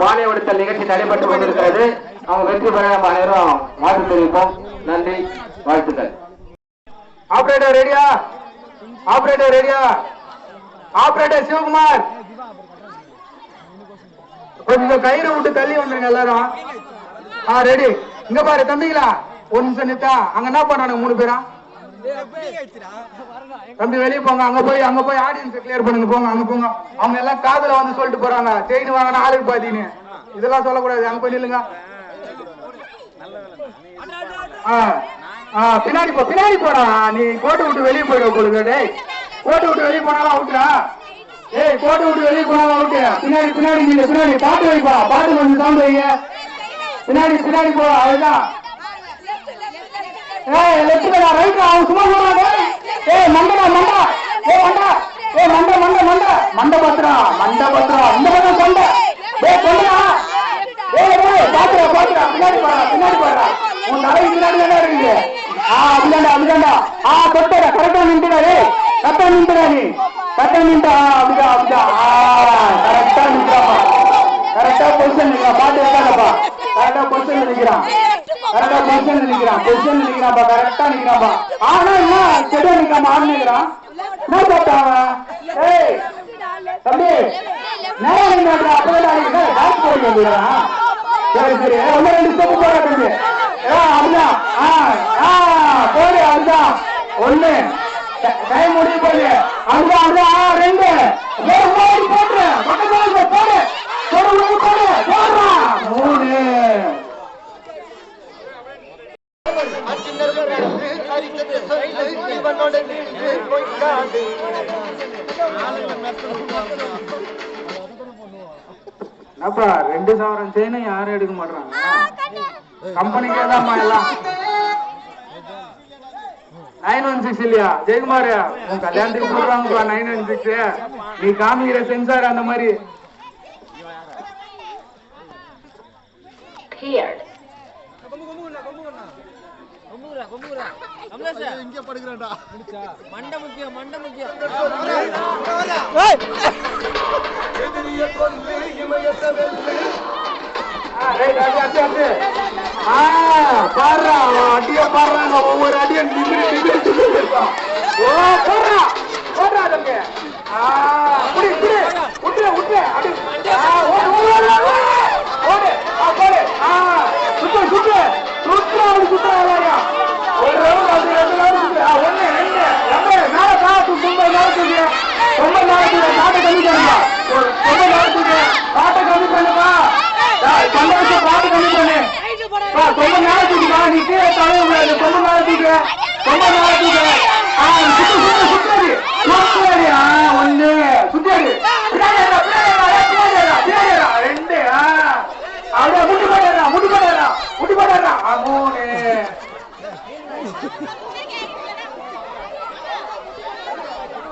வாழை ஒடுத்தல் நிகழ்ச்சி நடைபெற்று கொண்டிருக்கிறது. அவங்க வெற்றி பெற நம்ம அனைவரும் வாழ்த்து தெரிவிப்போம். நன்றி வாழ்த்துக்கள். ஆபரேட்டர் ரெடியா ஆபரேட்டர் ரெடியா ஆபரேட்டர் சிவகுமார்? கொஞ்சம் கயிறு விட்டு தள்ளி வந்துருங்க எல்லாரும். ஆ ரெடி இங்க பாரு தம்பிங்களா? ஒரு நிமிஷம் நித்தா. அங்க என்ன பண்ணானுங்க மூணு பேரா? தம்பி வெளியே போங்க. அங்க போய் அங்க போய் ஆடியன்ஸ் கிளியர் பண்ணுங்க. போங்க அங்க போங்க. அவங்க எல்லாம் காதுல வந்து சொல்லிட்டு போறாங்க. செயின் வாங்கின ஆளுக்கு பாத்தீங்க இதெல்லாம் சொல்லக்கூடாது. அங்க போய் நில்லுங்க. ஆ, ஆ, பின்னாடி போ பின்னாடி போடா. நீ கோட்டை விட்டு வெளியே போயிட உங்களுக்கு. டேய் கோட்டை விட்டு வெளியே போனாலும் அவுட்டா ஏய் கோட்டை விட்டு வெளியே போனாலும் அவுட்டு பின்னாடி பின்னாடி நீங்க பின்னாடி. பாட்டு வைப்பா. பாட்டு கொஞ்சம் சவுண்ட் வைங்க. பின்னாடி பின்னாடி போ அதுதான் ஏய் லெஃப்ட்ல ரைட் அவன் சும்மா போறாங்க ஏய் மண்டடா மண்டா ஏய் மண்டா ஏய் மண்ட மண்ட மண்ட மண்ட பத்திரம் மண்ட பத்திரம் இந்த பக்கம் கொண்ட. ஏய் கொண்டா ஏய் ஏய் பாத்துடா பாத்துடா. பின்னாடி பாடா பின்னாடி பாடா. உன் தலை பின்னாடி தானே இருக்குது. ஆ அப்படிதாண்டா அப்படிதாண்டா ஆ தொட்டடா. கரெக்டா நின்றுடா ஏய். கரெக்டா நின்றுடா நீ. கரெக்டா நின்றா அப்படிதான் அப்படிதான் ஆ கரெக்டா நின்றாப்பா. கரெக்டா பொசிஷன் நிக்கிறான் பாட்டு கரெக்டா பொசிஷன் நிக்கிறான். கரெக்டா பொசிஷன் நிக்கிறான். பொசிஷன் நிக்கிறான்ப்பா கரெக்டா நிக்கிறான்ப்பா ஆனா என்ன? செடியா நிக்காம ஆடு நிக்கிறான். என்ன போட்டா அவன்? ஏய் தம்பி நேரம் நின்றாடா அப்பதான் அடிக்கிறா டான்ஸ் போட வேண்டியதா சரி சரி. ஒன்னு ரெண்டு ஸ்டெப் போட தம்பி. ஏ அப்படிதான் ஆ ஆ போடு அப்படிதான் ஒண்ணு. கை முடிவு போடு அப்படிதான் அப்படிதான் ஆ ரெண்டு ஏய் போடு போட்டு பக்கத்துல போடு போடு போடு போடு போடுறா மூணு அப்பா ரெண்டு சவரம் செயினை யாரும் எடுக்க மாட்டாங்க கம்பெனிக்கே தான்மா எல்லாம். நைன் ஒன் சிக்ஸ் இல்லையா? ஜெயக்குமார் உன் கல்யாணத்துக்கு போடுறாங்கப்பா நைன் ஒன் சிக்ஸ் நீ காமிக்கிற சென்சார் அந்த மாதிரி. Cleared. மண்ட முக்கியம் மண்ட முக்கியம் ஆ, ரைட், அடி, அடி, அடி. ஆ, பாருடா, அவன் அடிய பாருறாங்க, ஒவ்வொரு அடியும். ஓ, போடுறா, போடுறா தம்பி. ஆ, புடி, புடி, விட்டுரு, விட்டுரு, அடி. ஆ, ஓடு, ஓடு, ஓடு, ஓடு. ஓடு, ஆ, போடு. ஆ, சுத்து, சுத்து. சுத்துறா, அப்படி சுத்துறா, எல்லாரையும். ஒரு round, அப்படி ரெண்டு round சுத்து. ஆ, ஒண்ணு, ரெண்டு. ரொம்ப மேல காத்து, ரொம்ப மேல தூக்கு. ரொம்ப மேல தூக்கு. காட்டை கம்மி பண்ணுப்பா. ஒரு- ரொம்ப மேல தூக்கு. காட்டை கம்மி பண்ணுப்பா. டேய், சந்தோஷம் பாட்டு கம்மி பண்ணு பா, ரொம்ப நேரத்துக்கு வா, நீ கீழே தழைய கூடாது. ரொம்ப நேரத்துக்கு, ரொம்ப நேரத்துக்கு. ஆ, சுத்து, சுத்து, சுத்தாடி. சுத்தாடி. ஆ, ஒண்ணு. சுத்தாடி. பின்னாடி ஏறா, பின்னாடி ஏறா, ஏய், பின்னாடி ஏறா, பின்னாடி ஏறா. ரெண்டு, ஆ. அப்படியே முட்டி போடுறா, முட்டி போடுறா, முட்டி போடுறா. ஆ, மூணு.